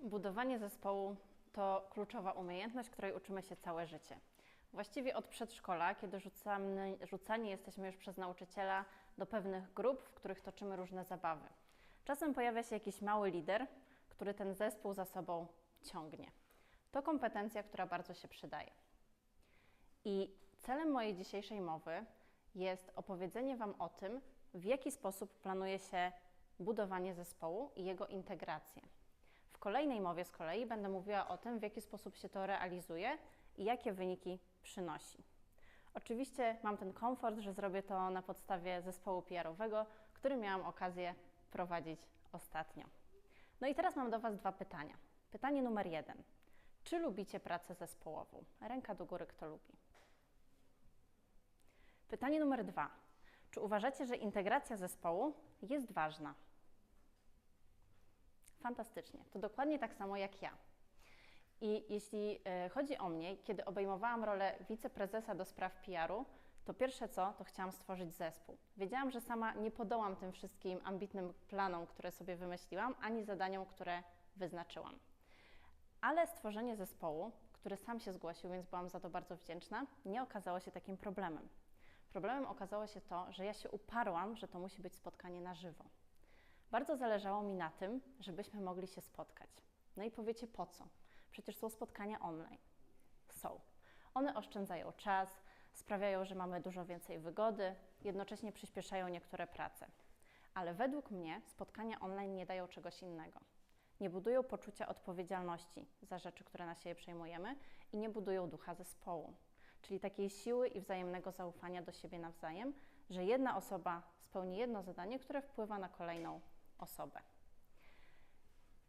Budowanie zespołu to kluczowa umiejętność, której uczymy się całe życie. Właściwie od przedszkola, kiedy rzucamy, rzucani jesteśmy już przez nauczyciela do pewnych grup, w których toczymy różne zabawy. Czasem pojawia się jakiś mały lider, który ten zespół za sobą ciągnie. To kompetencja, która bardzo się przydaje. I celem mojej dzisiejszej mowy jest opowiedzenie Wam o tym, w jaki sposób planuje się budowanie zespołu i jego integrację. W kolejnej mowie z kolei będę mówiła o tym, w jaki sposób się to realizuje i jakie wyniki przynosi. Oczywiście mam ten komfort, że zrobię to na podstawie zespołu PR-owego, który miałam okazję prowadzić ostatnio. No i teraz mam do Was dwa pytania. Pytanie numer jeden. Czy lubicie pracę zespołową? Ręka do góry, kto lubi. Pytanie numer dwa. Czy uważacie, że integracja zespołu jest ważna? Fantastycznie. To dokładnie tak samo jak ja. I jeśli e, chodzi o mnie, kiedy obejmowałam rolę wiceprezesa do spraw PR-u, to pierwsze co, to chciałam stworzyć zespół. Wiedziałam, że sama nie podołam tym wszystkim ambitnym planom, które sobie wymyśliłam, ani zadaniom, które wyznaczyłam. Ale stworzenie zespołu, który sam się zgłosił, więc byłam za to bardzo wdzięczna, nie okazało się takim problemem. Problemem okazało się to, że ja się uparłam, że to musi być spotkanie na żywo. Bardzo zależało mi na tym, żebyśmy mogli się spotkać. No i powiecie po co? Przecież są spotkania online. Są. One oszczędzają czas, sprawiają, że mamy dużo więcej wygody, jednocześnie przyspieszają niektóre prace. Ale według mnie spotkania online nie dają czegoś innego. Nie budują poczucia odpowiedzialności za rzeczy, które na siebie przejmujemy i nie budują ducha zespołu, czyli takiej siły i wzajemnego zaufania do siebie nawzajem, że jedna osoba spełni jedno zadanie, które wpływa na kolejną osobę.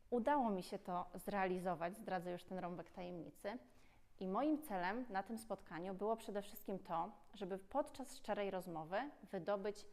Udało mi się to zrealizować, zdradzę już ten rąbek tajemnicy. I moim celem na tym spotkaniu było przede wszystkim to, żeby podczas szczerej rozmowy wydobyć,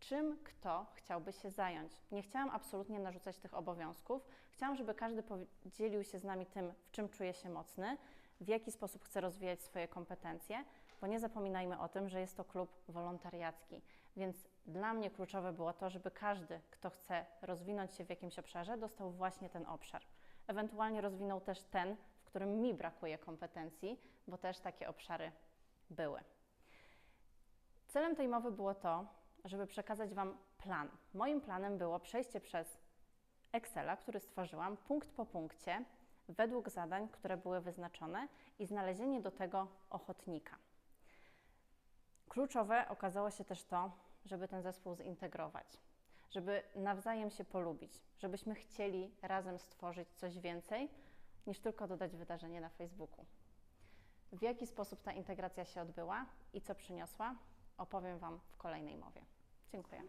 czym kto chciałby się zająć. Nie chciałam absolutnie narzucać tych obowiązków. Chciałam, żeby każdy podzielił się z nami tym, w czym czuje się mocny, w jaki sposób chce rozwijać swoje kompetencje, bo nie zapominajmy o tym, że jest to klub wolontariacki. Więc dla mnie kluczowe było to, żeby każdy, kto chce rozwinąć się w jakimś obszarze, dostał właśnie ten obszar. Ewentualnie rozwinął też ten, w którym mi brakuje kompetencji, bo też takie obszary były. Celem tej mowy było to, żeby przekazać Wam plan. Moim planem było przejście przez Excela, który stworzyłam punkt po punkcie, według zadań, które były wyznaczone i znalezienie do tego ochotnika. Kluczowe okazało się też to, żeby ten zespół zintegrować, żeby nawzajem się polubić, żebyśmy chcieli razem stworzyć coś więcej niż tylko dodać wydarzenie na Facebooku. W jaki sposób ta integracja się odbyła i co przyniosła, opowiem Wam w kolejnej mowie. Dziękuję.